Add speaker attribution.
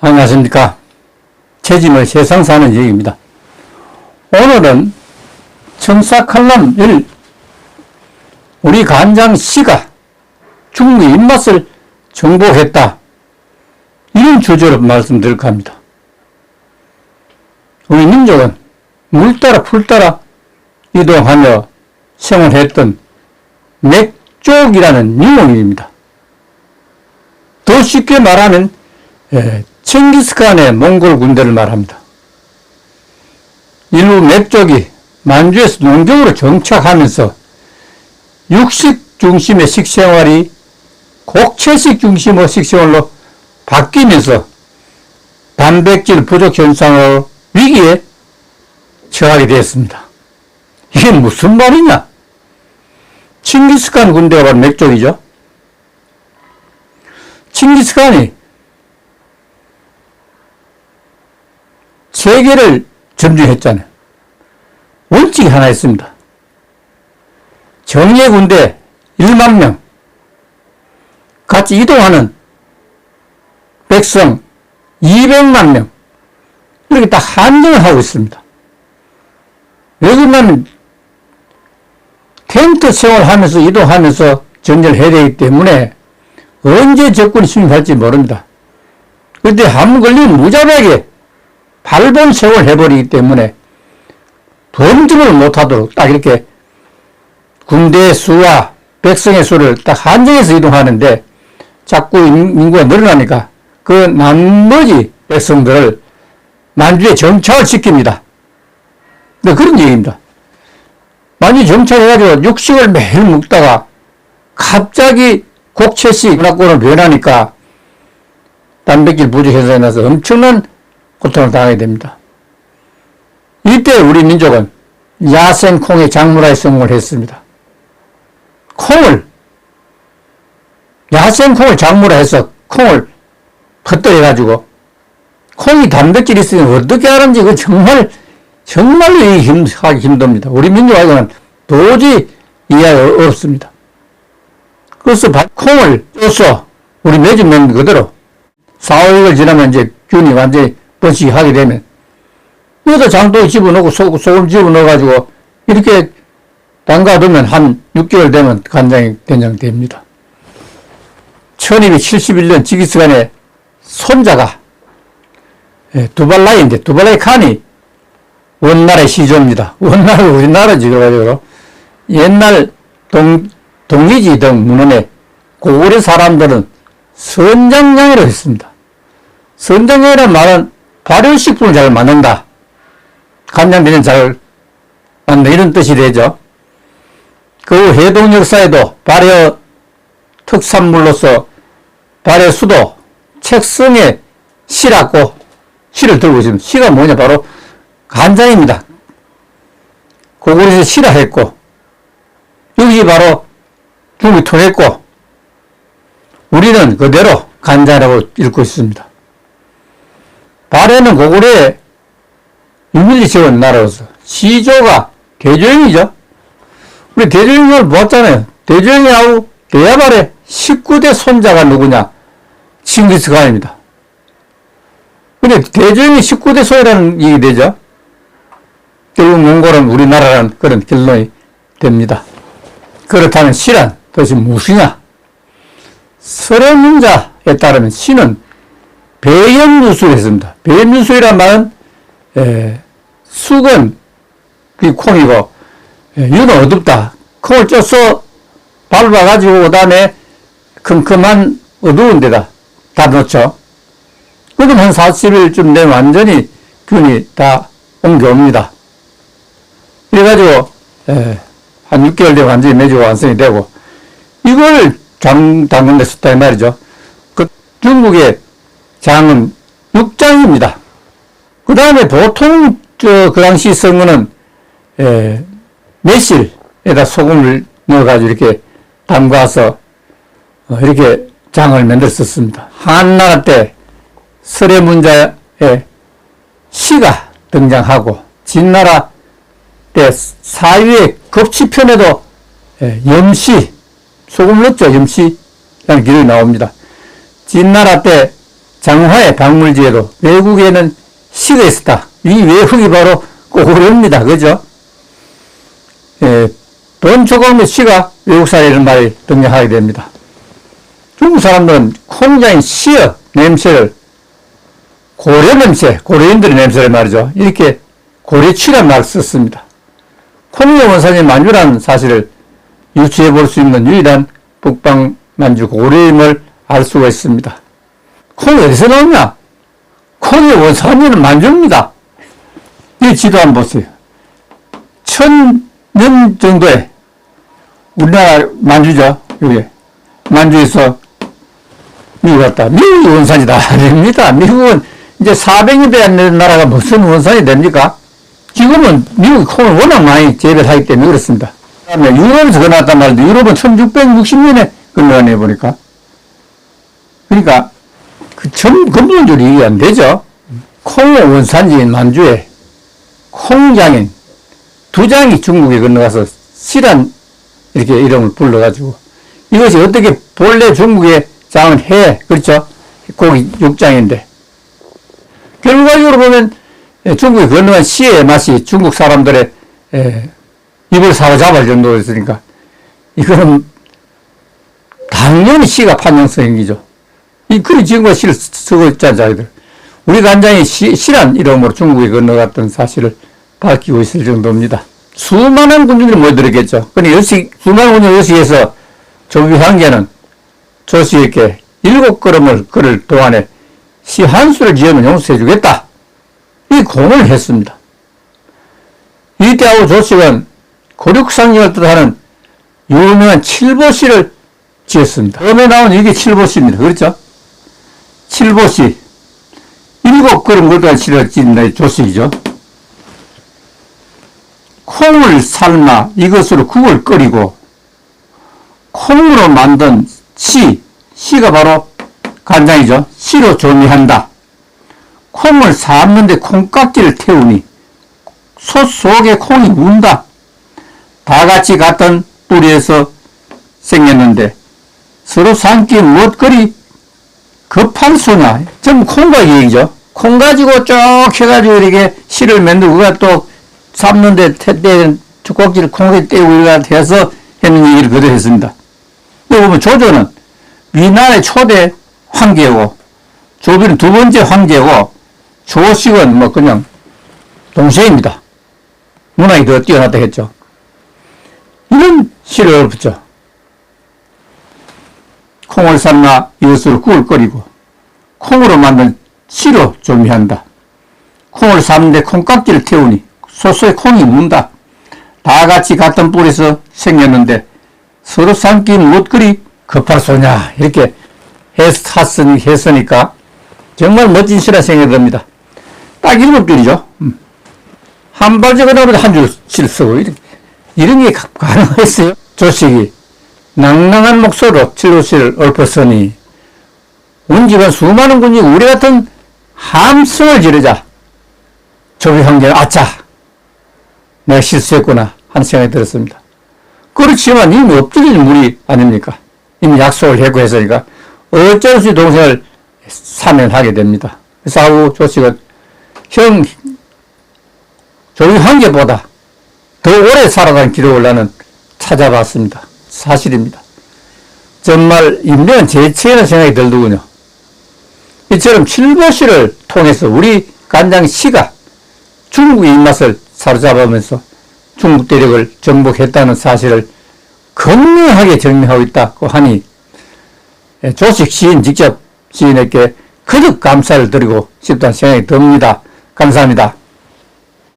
Speaker 1: 안녕하십니까. 체짐의 세상 사는 얘기입니다. 오늘은 청사 칼럼 1 우리 간장 씨가 중국의 입맛을 정복했다. 이런 주제로 말씀드릴까 합니다. 우리 민족은 물 따라 풀 따라 이동하며 생활했던 맥족이라는 유목입니다. 더 쉽게 말하면 예, 칭기스칸의 몽골 군대를 말합니다. 일부 맥족이 만주에서 농경으로 정착하면서 육식 중심의 식생활이 곡채식 중심의 식생활로 바뀌면서 단백질 부족 현상으로 위기에 처하게 되었습니다. 이게 무슨 말이냐? 칭기스칸 군대가 바로 맥족이죠. 칭기스칸이 세계를 점령했잖아요. 원칙이 하나 있습니다. 정예 군대 1만 명, 같이 이동하는 백성 200만 명, 이렇게 딱 한정을 하고 있습니다. 왜 그러냐면, 텐트 생활하면서 이동하면서 전쟁을 해야 되기 때문에 언제 적군이 침입할지 모릅니다. 그때 한번 걸리면 무자비하게 발본 세월 해버리기 때문에 범접을 못하도록 딱 이렇게 군대의 수와 백성의 수를 딱 한정해서 이동하는데 자꾸 인구가 늘어나니까 그 나머지 백성들을 만주에 정착을 시킵니다. 네, 그런 얘기입니다. 만주 정착해가지고 육식을 매일 먹다가 갑자기 곡채식 문화권으로 변하니까 단백질 부족 현상이 나서 엄청난 고통을 당하게 됩니다. 이때 우리 민족은 야생 콩의 작물화에 성공을 했습니다. 콩을 야생 콩을 작물화해서 콩을 퍼뜨려가지고 콩이 단백질이 있으니 어떻게 하는지 그 정말 정말로 힘, 하기 힘듭니다. 우리 민족하고는 도저히 이해하기 어렵습니다. 그래서 콩을 쪄서 우리 먹는 그대로 4, 5일을 지나면 이제 균이 완전히 번식이 하게 되면 여기다 장독 집어넣고 소, 소금 집어넣어가지고 이렇게 담가두면 한 6개월 되면 간장이 된장됩니다. 1271년 지기스간에 손자가 예, 두발라이인데 두발라이 칸이 원나라의 시조입니다. 원나라 우리나라지 그래가지고 옛날 동, 동리지 등 문헌에 고구려 사람들은 선장량이라고 했습니다. 선장량이라는 말은 발효식품을 잘 만든다. 간장비는 잘 만든다. 이런 뜻이 되죠. 그 해동 역사에도 발효 특산물로서 발효 수도 책성에 실하고 실을 들고 있습니다. 시가 뭐냐 바로 간장입니다. 고구려에서 실화했고 여기 바로 중국이 통했고 우리는 그대로 간장이라고 읽고 있습니다. 발해는 고구려에 유밀리 지은 나라로서 시조가 대조영이죠. 우리 대조영을 보았잖아요. 대조영이하고 대야발의 19대 손자가 누구냐? 칭기스칸입니다. 근데 대조영이 19대 소이라는 얘기 되죠. 결국 몽골은 우리나라라는 그런 결론이 됩니다. 그렇다면 신은 도대체 무엇이냐? 설의문자에 따르면 신은 배연유수를 했습니다. 배연유수이란 말은 에, 숙은 그 콩이고 에, 유는 어둡다. 콩을 쪄서 밟아가지고 그 다음에 큼큼한 어두운 데다 다 넣죠. 그럼 한 40일쯤 되면 완전히 균이 다 옮겨옵니다. 그래가지고 에, 한 6개월 되면 완전히 매주 완성이 되고 이걸 장 담근 데 썼다 이 말이죠. 그 중국의 장은 6장입니다. 그 다음에 보통 저, 그 당시 성은 에, 매실에다 소금을 넣어가지고 이렇게 담가서 어, 이렇게 장을 만들었습니다. 한나라 때 설의 문자에 시가 등장하고 진나라 때 사위의 급치편에도 예, 염시, 소금 넣죠, 염시라는 기록이 나옵니다. 진나라 때 장화의 박물지에도 외국에는 시가 있었다. 이 외국이 바로 고려입니다. 그죠? 예, 돈 조각의 시가 외국 사례라는 말을 등장하게 됩니다. 중국 사람들은 콩자인 시의 냄새를 고려 냄새, 고려인들의 냄새를 말이죠. 이렇게 고려치란 말을 썼습니다. 콩의 원산이 만주라는 사실을 유추해 볼 수 있는 유일한 북방 만주 고려임을 알 수가 있습니다. 콩이 어디서 나오냐? 콩의 원산지는 만주입니다. 이 지도 한번 보세요. 천년 정도에 우리나라 만주죠. 여기 만주에서 미국 갔다. 미국이 원산이다. 아닙니다. 미국은 이제 400년 되는 나라가 무슨 원산이 됩니까? 지금은 미국 콩을 워낙 많이 재배를 하기 때문에 그렇습니다. 그 다음에 유럽에서 건너왔단 말인데 유럽은 1660년에 건너왔네 보니까. 그러니까 그 전, 근본적으로 이해 안 되죠. 콩의 원산지인 만주에 콩장인 두 장이 중국에 건너가서 시란 이렇게 이름을 불러가지고 이것이 어떻게 본래 중국의 장은 해 그렇죠 고기 육장인데 결과적으로 보면 예, 중국에 건너간 시의 맛이 중국 사람들의 에, 입을 사로잡을 정도였으니까 이거는 당연히 시가 판정성이죠. 이 글이 지은 거 시를 쓰고 있잖아 자기들. 우리 간장이 시, 시란 이름으로 중국에 건너갔던 사실을 밝히고 있을 정도입니다. 수많은 군중들이 모여들었겠죠. 근데 여시, 수많은 군중 여시에서 조비 황제는 조씨에게 일곱 걸음을 걸을 동안에 시 한 수를 지으면 용서해 주겠다. 이 공을 했습니다. 이때하고 조씨는 고륙상령을 뜻하는 유명한 칠보시를 지었습니다. 처음에 나온 이게 칠보시입니다. 그렇죠? 칠보시. 일곱 걸음 걸던 시를 지은 조씨이죠. 콩을 삶아 이것으로 국을 끓이고 콩으로 만든 씨, 씨가 바로 간장이죠. 씨로 조미한다. 콩을 삶는데 콩깍지를 태우니 솥 속에 콩이 운다. 다 같이 같은 뿌리에서 생겼는데 서로 삼기 못거리 급한 소냐. 전부 콩과 얘기죠. 콩 가지고 쭉 해가지고 이렇게 씨를 만들고 또 삶는데 때 쭈꼭지를 콩에 떼고 이렇게 해서 했는 얘기를 그대로 했습니다. 여기 보면 조조는 위나라의 초대 황제고 조비는 두 번째 황제고 조식은 뭐 그냥 동생입니다. 문화가 더 뛰어났다 했죠. 이런 시를 붙죠. 콩을 삶아 이것으로 국을 끓이고 콩으로 만든 시로 조미한다. 콩을 삶는데 콩깍지를 태우니 소소의 콩이 문다. 다 같이 같은 뿔에서 생겼는데 서로 삼기 못 그리 급할 소냐 이렇게 했으니, 했으니까 정말 멋진 시라 생각이 듭니다. 딱 일곱 줄이죠. 음. 한 발적을 하면 한줄 실 쓰고 이렇게 이런 게 가능했어요. 조식이 낭낭한 목소리로 칠로시를 읊었으니 온 집안 수많은 군이 우리 같은 함성을 지르자 조비 황제는 아차 내가 실수했구나 하는 생각이 들었습니다. 그렇지만 이미 엎드린 물이 아닙니까? 이미 약속을 했고 했으니까 어쩔 수 동생을 사면하게 됩니다. 그래서 하고 조식은 형 조이 황제보다 더 오래 살아간 기록을 나는 찾아봤습니다. 사실입니다. 정말 임명은 제치라는 생각이 들더군요. 이처럼 칠보시를 통해서 우리 간장 시가 중국의 입맛을 사로잡으면서 중국 대륙을 정복했다는 사실을 극명하게 증명하고 있다고 하니 조식 시인 직접 시인에게 거듭 감사를 드리고 싶다는 생각이 듭니다. 감사합니다.